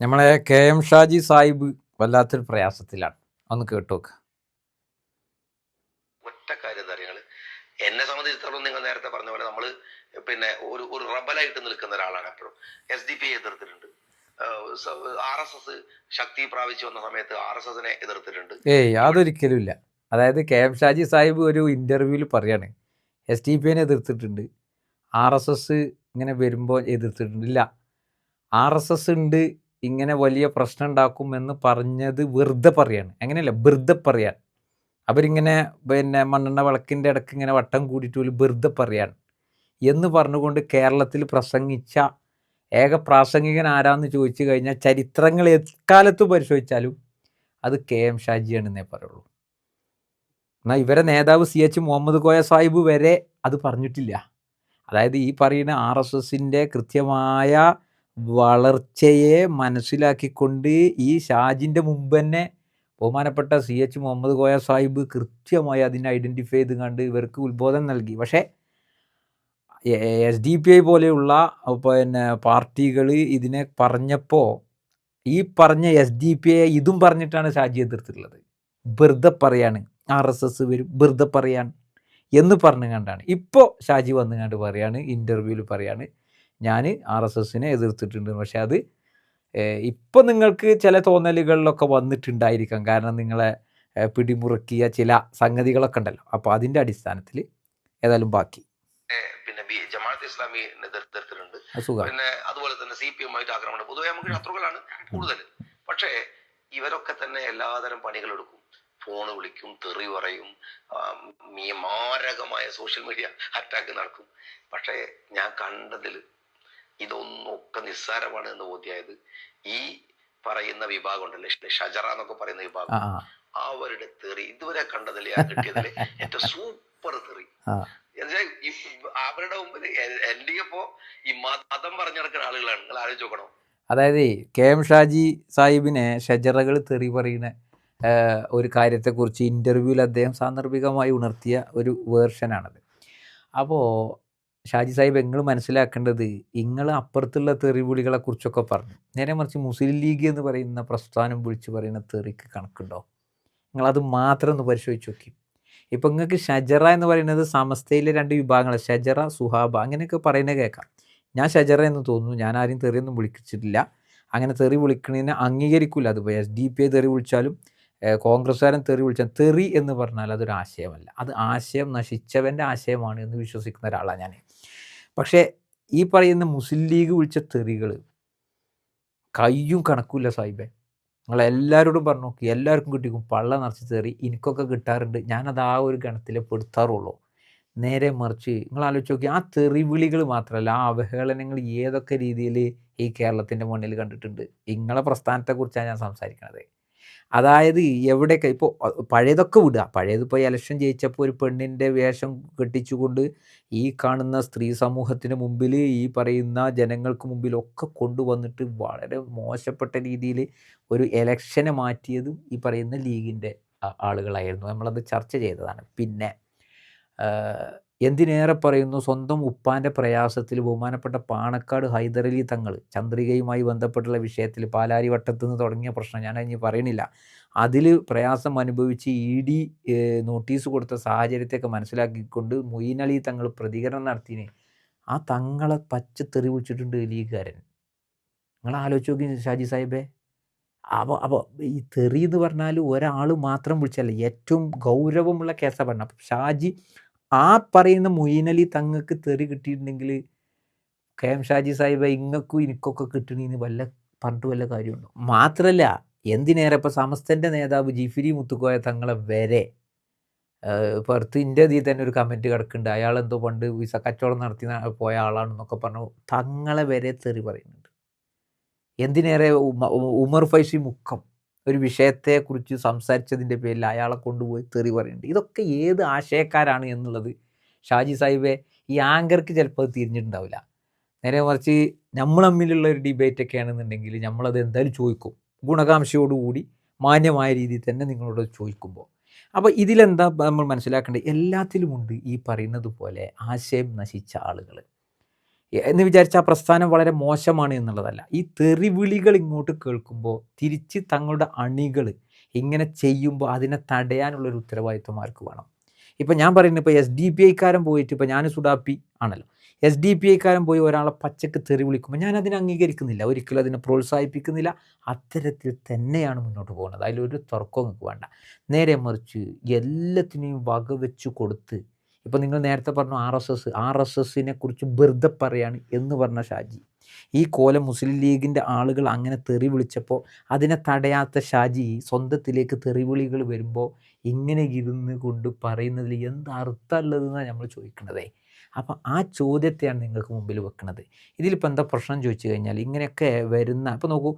നമ്മളെ K M Shaji Sahib വല്ലാത്തൊരു പ്രയാസത്തിലാണ്. ഒന്ന് കേട്ടുവെക്ക ഒറ്റ കാര്യം എന്നെ സംബന്ധിച്ചിടത്തോളം നിങ്ങൾ നേരത്തെ പറഞ്ഞ പോലെ നമ്മൾ പിന്നെ ഒരു ഒരു റബലായിട്ട് നിൽക്കുന്ന ഒരാളാണ് എപ്പോഴും. എസ് ഡി പി എതിർത്തിട്ടുണ്ട് ആർ എസ് എസ് ശക്തി പ്രാപിച്ചു വന്ന സമയത്ത് ആർ എസ് എസിനെ എതിർത്തിട്ടുണ്ട്. ഏയ് യാതൊരിക്കലും ഇല്ല. അതായത് കെ എം ഷാജി സാഹിബ് ഒരു ഇന്റർവ്യൂവിൽ പറയാണ് എസ് ഡി പി എതിർത്തിട്ടുണ്ട് ആർ എസ് എസ് ഇങ്ങനെ വരുമ്പോൾ എതിർത്തിട്ടുണ്ട്. ഇല്ല ആർ എസ് എസ് ഉണ്ട് ഇങ്ങനെ വലിയ പ്രശ്നം ഉണ്ടാക്കും എന്ന് പറഞ്ഞത് വെറുതെ പറയാണ്. അങ്ങനെയല്ല വെറുതെ പറയാൻ. അവരിങ്ങനെ പിന്നെ മണ്ണെണ്ണ വിളക്കിന്റെ ഇടയ്ക്ക് ഇങ്ങനെ വട്ടം കൂടിയിട്ട് പോലും വെറുതെ പറയാണ്. എന്ന് പറഞ്ഞുകൊണ്ട് കേരളത്തിൽ പ്രസംഗിച്ച ഏക പ്രാസംഗികൻ ആരാന്ന് ചോദിച്ചു കഴിഞ്ഞാൽ ചരിത്രങ്ങൾ എക്കാലത്ത് പരിശോധിച്ചാലും അത് കെ എം ഷാജിയാണെന്നേ പറയുള്ളൂ. എന്നാൽ ഇവരെ നേതാവ് സി എച്ച് മുഹമ്മദ് കോയ സാഹിബ് വരെ അത് പറഞ്ഞിട്ടില്ല. അതായത് ഈ പറയുന്ന ആർ എസ് എസിന്റെ കൃത്യമായ വളർച്ചയെ മനസ്സിലാക്കിക്കൊണ്ട് ഈ ഷാജിന്റെ മുമ്പ് തന്നെ ബഹുമാനപ്പെട്ട സി എച്ച് മുഹമ്മദ് കോയ സാഹിബ് കൃത്യമായി അതിനെ ഐഡന്റിഫൈ ചെയ്ത് കണ്ട് ഇവർക്ക് ഉത്ബോധനം നൽകി. പക്ഷേ എസ് ഡി പി ഐ പോലെയുള്ള പിന്നെ പാർട്ടികൾ ഇതിനെ പറഞ്ഞപ്പോൾ ഈ പറഞ്ഞ എസ് ഡി പി ഐ ഇതും പറഞ്ഞിട്ടാണ് ഷാജി എതിർത്തിട്ടുള്ളത്. വെറുതെ പറയാണ് ആർ എസ് എസ് വരും വെറുതെ പറയാൻ എന്ന് പറഞ്ഞു കണ്ടാണ്. ഇപ്പോൾ ഷാജി വന്നു കണ്ട് പറയാണ് ഇന്റർവ്യൂവിൽ പറയാണ് ഞാൻ ആർ എസ് എസിനെ എതിർത്തിട്ടുണ്ട്. പക്ഷേ അത് ഇപ്പം നിങ്ങൾക്ക് ചില തോന്നലുകളിലൊക്കെ വന്നിട്ടുണ്ടായിരിക്കാം. കാരണം നിങ്ങളെ പിടിമുറുക്കിയ ചില സംഗതികളൊക്കെ ഉണ്ടല്ലോ. അപ്പോൾ അതിന്റെ അടിസ്ഥാനത്തിൽ ഏതായാലും ബാക്കി. പിന്നെ ജമാഅത്ത് ഇസ്ലാമി എതിർത്തിട്ടുണ്ട്. പിന്നെ അതുപോലെ തന്നെ സി പി എം ആയിട്ട് ആക്രമണം. പൊതുവെ നമുക്ക് ശത്രുക്കളാണ് കൂടുതൽ. പക്ഷേ ഇവരൊക്കെ തന്നെ എല്ലാതരം പണികൾ എടുക്കും. ഫോൺ വിളിക്കും തെറി പറയും മാരകമായ സോഷ്യൽ മീഡിയ അറ്റാക്ക് നടക്കും. പക്ഷേ ഞാൻ കണ്ടതിൽ ഇതൊന്നും ഒക്കെ നിസ്സാരമാണ് എന്ന് ബോധ്യായത്. ഈ പറയുന്ന വിഭാഗം ഉണ്ടല്ലേ ഷജറ എന്നൊക്കെ പറയുന്ന വിഭാഗം. അവരുടെ തെറി ഇതുവരെ കണ്ടതിൽ ഞാൻ കിട്ടിയതിൽ ഏറ്റവും സൂപ്പർ തെറി. അവരുടെ മുമ്പിൽ എന്റെ ഇപ്പോ ഈ മതം പറഞ്ഞു നടക്കുന്ന ആളുകളാണ്. നിങ്ങൾ ആലോചിച്ച് നോക്കണം? അതായത് കെ എം ഷാജി സാഹിബിനെ ഷജറകൾ തെറി പറയുന്ന ഒരു കാര്യത്തെക്കുറിച്ച് ഇന്റർവ്യൂവിൽ അദ്ദേഹം സാന്ദർഭികമായി ഉണർത്തിയ ഒരു വേർഷനാണത് അപ്പോൾ ഷാജി സാഹിബ് നിങ്ങൾ മനസ്സിലാക്കേണ്ടത് നിങ്ങൾ അപ്പുറത്തുള്ള തെറിവിളികളെ കുറിച്ചൊക്കെ പറഞ്ഞു. നേരെ മറിച്ച് മുസ്ലിം ലീഗ് എന്ന് പറയുന്ന പ്രസ്ഥാനം വിളിച്ചു പറയുന്ന തെറിക്ക് കണക്കുണ്ടോ? അത് മാത്രം ഒന്ന് പരിശോധിച്ച് നോക്കി. ഇപ്പം നിങ്ങൾക്ക് ഷജറ എന്ന് പറയുന്നത് സമസ്തയിലെ രണ്ട് വിഭാഗങ്ങൾ ഷജറ സുഹാബ അങ്ങനെയൊക്കെ പറയുന്നത് കേൾക്കാം. ഞാൻ ഷജറ എന്ന് തോന്നുന്നു. ഞാൻ ആരും തെറിയൊന്നും വിളിച്ചിട്ടില്ല. അങ്ങനെ തെറി വിളിക്കുന്നതിനെ അംഗീകരിക്കില്ല അത് എസ് ഡി പി ഐ തെറി വിളിച്ചാലും കോൺഗ്രസ്സുകാരൻ തെറി വിളിച്ചാൽ തെറി എന്ന് പറഞ്ഞാൽ അതൊരു ആശയമല്ല. അത് ആശയം നശിച്ചവന്റെ ആശയമാണ് എന്ന് വിശ്വസിക്കുന്ന ഒരാളാണ് ഞാൻ പക്ഷേ ഈ പറയുന്ന മുസ്ലിം ലീഗ് വിളിച്ച തെറികൾ കയ്യും കണക്കില്ല സാഹിബെ. നിങ്ങളെല്ലാവരോടും പറഞ്ഞു നോക്കി എല്ലാവർക്കും കിട്ടിക്കും പള്ള നിറച്ച് തെറി എനിക്കൊക്കെ കിട്ടാറുണ്ട് ഞാനത് ആ ഒരു ഗണത്തിലെ പെടുത്താറുള്ളൂ. നേരെ മറിച്ച് നിങ്ങൾ ആലോചിച്ച് നോക്കി ആ തെറിവിളികൾ മാത്രമല്ല ആ അവഹേളനങ്ങൾ ഏതൊക്കെ രീതിയിൽ ഈ കേരളത്തിന്റെ മുന്നിൽ കണ്ടിട്ടുണ്ട്. നിങ്ങളെ പ്രസ്ഥാനത്തെക്കുറിച്ചാണ് ഞാൻ സംസാരിക്കുന്നത് അതായത് എവിടെയൊക്കെ ഇപ്പോൾ പഴയതൊക്കെ വിടുക പഴയത് ഇപ്പോൾ ഇലക്ഷൻ ജയിച്ചപ്പോൾ ഒരു പെണ്ണിന്റെ വേഷം കെട്ടിച്ചുകൊണ്ട് ഈ കാണുന്ന സ്ത്രീ സമൂഹത്തിന് മുമ്പിൽ ഈ പറയുന്ന ജനങ്ങൾക്ക് മുമ്പിലൊക്കെ കൊണ്ടുവന്നിട്ട് വളരെ മോശപ്പെട്ട രീതിയിൽ ഒരു എലക്ഷനെ മാറ്റിയതും ഈ പറയുന്ന ലീഗിന്റെ ആളുകളായിരുന്നു. നമ്മളത് ചർച്ച ചെയ്തതാണ്. പിന്നെ എന്തിനേറെ പറയുന്നു? സ്വന്തം ഉപ്പാന്റെ പ്രയാസത്തിൽ ബഹുമാനപ്പെട്ട പാണക്കാട് ഹൈദരലി തങ്ങൾ ചന്ദ്രികയുമായി ബന്ധപ്പെട്ടുള്ള വിഷയത്തിൽ പാലാരി വട്ടത്തു നിന്ന് തുടങ്ങിയ പ്രശ്നം ഞാൻ ഇനി പറയണില്ല. അതിൽ പ്രയാസം അനുഭവിച്ച് ഇ ഡി നോട്ടീസ് കൊടുത്ത സാഹചര്യത്തെയൊക്കെ മനസ്സിലാക്കിക്കൊണ്ട് മൊയ്ൻ അലി തങ്ങൾ പ്രതികരണം നടത്തിയേ ആ തങ്ങളെ പച്ച തെറി വിളിച്ചിട്ടുണ്ട് ലീഗുകാരൻ നിങ്ങൾ ആലോചിച്ച് നോക്കി ഷാജി സാഹിബേ. അപ്പോൾ അപ്പോൾ ഈ തെറി എന്ന് പറഞ്ഞാൽ ഒരാൾ മാത്രം വിളിച്ചല്ല ഏറ്റവും ഗൗരവമുള്ള കേസാണ് പറഞ്ഞത്. ഷാജി ആ പറയുന്ന മൊയ്നലി തങ്ങൾക്ക് തെറി കിട്ടിയിട്ടുണ്ടെങ്കിൽ കെ എം ഷാജി സാഹിബ് ഇങ്ങക്കും ഇനിക്കൊക്കെ കിട്ടണീന്ന് വല്ല പറഞ്ഞിട്ട് വല്ല കാര്യമുണ്ടോ? മാത്രമല്ല എന്തിനേറെ ഇപ്പോൾ സമസ്തന്റെ നേതാവ് ജിഫിരി മുത്തുക്കോയ തങ്ങളെ വരെ പുറത്ത് ഇന്ത്യ ഇതിൽ തന്നെ ഒരു കമന്റ് കിടക്കുന്നുണ്ട്. അയാൾ എന്തോ പണ്ട് വിസ കച്ചവടം നടത്തി പോയ ആളാണെന്നൊക്കെ പറഞ്ഞു. തങ്ങളെ വരെ തെറി പറയുന്നുണ്ട്. എന്തിനേറെ ഉമർ ഫൈസി മുക്കം. ഒരു വിഷയത്തെക്കുറിച്ച് സംസാരിച്ചതിന്റെ പേരിൽ അയാളെ കൊണ്ടുപോയി തെറി പറയുന്നുണ്ട് ഇതൊക്കെ ഏത് ആശയക്കാരാണ് എന്നുള്ളത് ഷാജി സാഹിബെ ഈ ആങ്കർക്ക് ചിലപ്പോൾ അത് തിരിഞ്ഞിട്ടുണ്ടാവില്ല. നേരെ മറിച്ച് നമ്മൾ തമ്മിലുള്ള ഒരു ഡിബേറ്റൊക്കെ ആണെന്നുണ്ടെങ്കിൽ നമ്മളത് എന്തായാലും ചോദിക്കും. ഗുണകാംക്ഷയോടുകൂടി മാന്യമായ രീതിയിൽ തന്നെ നിങ്ങളോട് ചോദിക്കുമ്പോൾ. അപ്പോൾ ഇതിലെന്താ നമ്മൾ മനസ്സിലാക്കേണ്ടത്? എല്ലാത്തിലുമുണ്ട് ഈ പറയുന്നത് പോലെ ആശയം നശിച്ച ആളുകൾ. എന്ന് വിചാരിച്ച ആ പ്രസ്ഥാനം വളരെ മോശമാണ് എന്നുള്ളതല്ല. ഈ തെറിവിളികൾ ഇങ്ങോട്ട് കേൾക്കുമ്പോൾ തിരിച്ച് തങ്ങളുടെ അണികൾ ഇങ്ങനെ ചെയ്യുമ്പോൾ അതിനെ തടയാനുള്ളൊരു ഉത്തരവാദിത്വം ആർക്ക് വേണം? ഇപ്പം ഞാൻ പറയുന്നത് ഇപ്പോൾ എസ് ഡി പി ഐക്കാരൻ പോയിട്ട് ഇപ്പോൾ ഞാൻ സുഡാപ്പി ആണല്ലോ. എസ് ഡി പി ഐക്കാരൻ പോയി ഒരാളെ പച്ചക്ക് തെറി വിളിക്കുമ്പോൾ ഞാൻ അതിനെ അംഗീകരിക്കുന്നില്ല. ഒരിക്കലും അതിനെ പ്രോത്സാഹിപ്പിക്കുന്നില്ല. അത്തരത്തിൽ തന്നെയാണ് മുന്നോട്ട് പോകുന്നത്. അതിലൊരു തർക്കവും വേണ്ട. നേരെ മറിച്ച് എല്ലാത്തിനെയും വകവെച്ച് കൊടുത്ത് ഇപ്പം നിങ്ങൾ നേരത്തെ പറഞ്ഞു R S S R S എസിനെ കുറിച്ച് വെറുതെ പറയാണ് എന്ന് പറഞ്ഞ ഷാജി. ഈ കോലം മുസ്ലിം ലീഗിന്റെ ആളുകൾ അങ്ങനെ തെറി വിളിച്ചപ്പോൾ അതിനെ തടയാത്ത ഷാജി സ്വന്തത്തിലേക്ക് തെറിവിളികൾ വരുമ്പോൾ ഇങ്ങനെ ഇരുന്ന് കൊണ്ട് പറയുന്നതിൽ എന്ത് അർത്ഥമുള്ളതെന്നാണ് നമ്മൾ ചോദിക്കണതേ? അപ്പം ആ ചോദ്യത്തെയാണ് നിങ്ങൾക്ക് മുമ്പിൽ വെക്കുന്നത് ഇതിലിപ്പോൾ എന്താ പ്രശ്നം ചോദിച്ചു കഴിഞ്ഞാൽ ഇങ്ങനെയൊക്കെ വരുന്ന ഇപ്പോൾ നോക്കൂ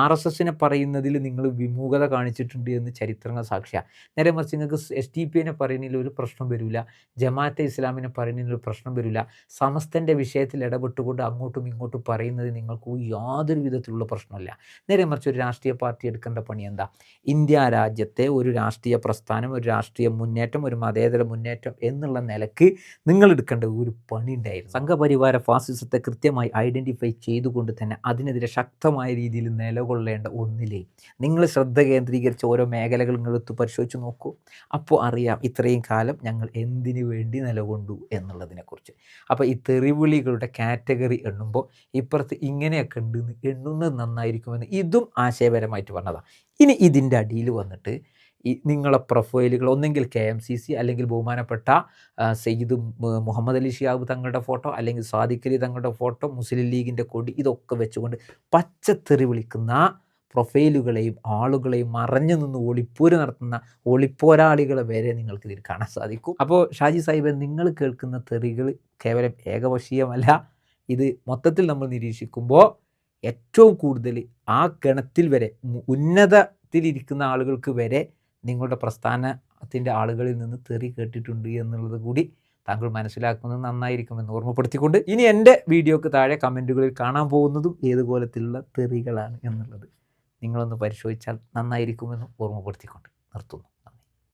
ആർ എസ് എസിനെ പറയുന്നതിൽ നിങ്ങൾ വിമുഖത കാണിച്ചിട്ടുണ്ട് എന്ന് ചരിത്രങ്ങൾ സാക്ഷ്യ. നേരെ മറിച്ച് നിങ്ങൾക്ക് എസ് ടി പി എനെ പറയുന്നതിൽ ഒരു പ്രശ്നം വരില്ല ജമാഅത്തെ ഇസ്ലാമിനെ പറയുന്നതിൽ ഒരു പ്രശ്നം വരില്ല സമസ്തന്റെ വിഷയത്തിൽ ഇടപെട്ടുകൊണ്ട് അങ്ങോട്ടും ഇങ്ങോട്ടും പറയുന്നത് നിങ്ങൾക്ക് യാതൊരു വിധത്തിലുള്ള പ്രശ്നമല്ല. നേരെ മറിച്ച് ഒരു രാഷ്ട്രീയ പാർട്ടി എടുക്കേണ്ട പണി എന്താ? ഇന്ത്യ രാജ്യത്തെ ഒരു രാഷ്ട്രീയ പ്രസ്ഥാനം ഒരു രാഷ്ട്രീയ മുന്നേറ്റം ഒരു മതേതര മുന്നേറ്റം എന്നുള്ള നിലയ്ക്ക് നിങ്ങൾ എടുക്കേണ്ട ഒരു പണി ഉണ്ടായിരുന്നു സംഘപരിവാര ഫാസിസത്തെ കൃത്യമായി ഐഡന്റിഫൈ ചെയ്തുകൊണ്ട് തന്നെ അതിനെതിരെ ശക്തമായ രീതിയിൽ നിലകൊള്ളേണ്ട ഒന്നിലേ നിങ്ങൾ ശ്രദ്ധ കേന്ദ്രീകരിച്ച് ഓരോ മേഖലകൾ നിങ്ങളെടുത്ത് പരിശോധിച്ച് നോക്കൂ. അപ്പോൾ അറിയാം ഇത്രയും കാലം ഞങ്ങൾ എന്തിനു വേണ്ടി നിലകൊണ്ടു എന്നുള്ളതിനെക്കുറിച്ച്. അപ്പോൾ ഈ തെറിവിളികളുടെ കാറ്റഗറി എണ്ണുമ്പോൾ ഇപ്പുറത്ത് ഇങ്ങനെയൊക്കെ ഉണ്ട് എന്ന് എണ്ണുന്നത് നന്നായിരിക്കുമെന്ന് ഇതും ആശയപരമായിട്ട് പറഞ്ഞതാണ് ഇനി ഇതിന്റെ അടിയിൽ വന്നിട്ട് ഈ നിങ്ങളെ പ്രൊഫൈലുകൾ ഒന്നെങ്കിൽ കെ എം സി സി അല്ലെങ്കിൽ ബഹുമാനപ്പെട്ട സയ്യിദ് മുഹമ്മദ് അലി ഷിയാബ് തങ്ങളുടെ ഫോട്ടോ അല്ലെങ്കിൽ സാദിഖ് അലി തങ്ങളുടെ ഫോട്ടോ മുസ്ലിം ലീഗിന്റെ കൊടി ഇതൊക്കെ വെച്ചുകൊണ്ട് പച്ചത്തെറി വിളിക്കുന്ന പ്രൊഫൈലുകളെയും ആളുകളെയും മറഞ്ഞു നിന്ന് ഒളിപ്പൂര് നടത്തുന്ന ഒളിപ്പോരാളികളെ വരെ നിങ്ങൾക്ക് ഇതിൽ കാണാൻ സാധിക്കും. അപ്പോൾ ഷാജി സാഹിബ് നിങ്ങൾ കേൾക്കുന്ന തെറികൾ കേവലം ഏകപക്ഷീയമല്ല. ഇത് മൊത്തത്തിൽ നമ്മൾ നിരീക്ഷിക്കുമ്പോൾ ഏറ്റവും കൂടുതൽ ആ ഗണത്തിൽ വരെ ഉന്നതത്തിലിരിക്കുന്ന ആളുകൾക്ക് വരെ നിങ്ങളുടെ പ്രസ്ഥാനത്തിന്റെ ആളുകളിൽ നിന്ന് തെറി കേട്ടിട്ടുണ്ട് എന്നുള്ളത് കൂടി താങ്കൾ മനസ്സിലാക്കുന്നത് നന്നായിരിക്കുമെന്ന് ഓർമ്മപ്പെടുത്തിക്കൊണ്ട് ഇനി എന്റെ വീഡിയോക്ക് താഴെ കമന്റുകളിൽ കാണാൻ പോകുന്നതും ഏതുപോലത്തിലുള്ള തെറികളാണ് എന്നുള്ളത് നിങ്ങളൊന്ന് പരിശോധിച്ചാൽ നന്നായിരിക്കുമെന്ന് ഓർമ്മപ്പെടുത്തിക്കൊണ്ട് നിർത്തുന്നു.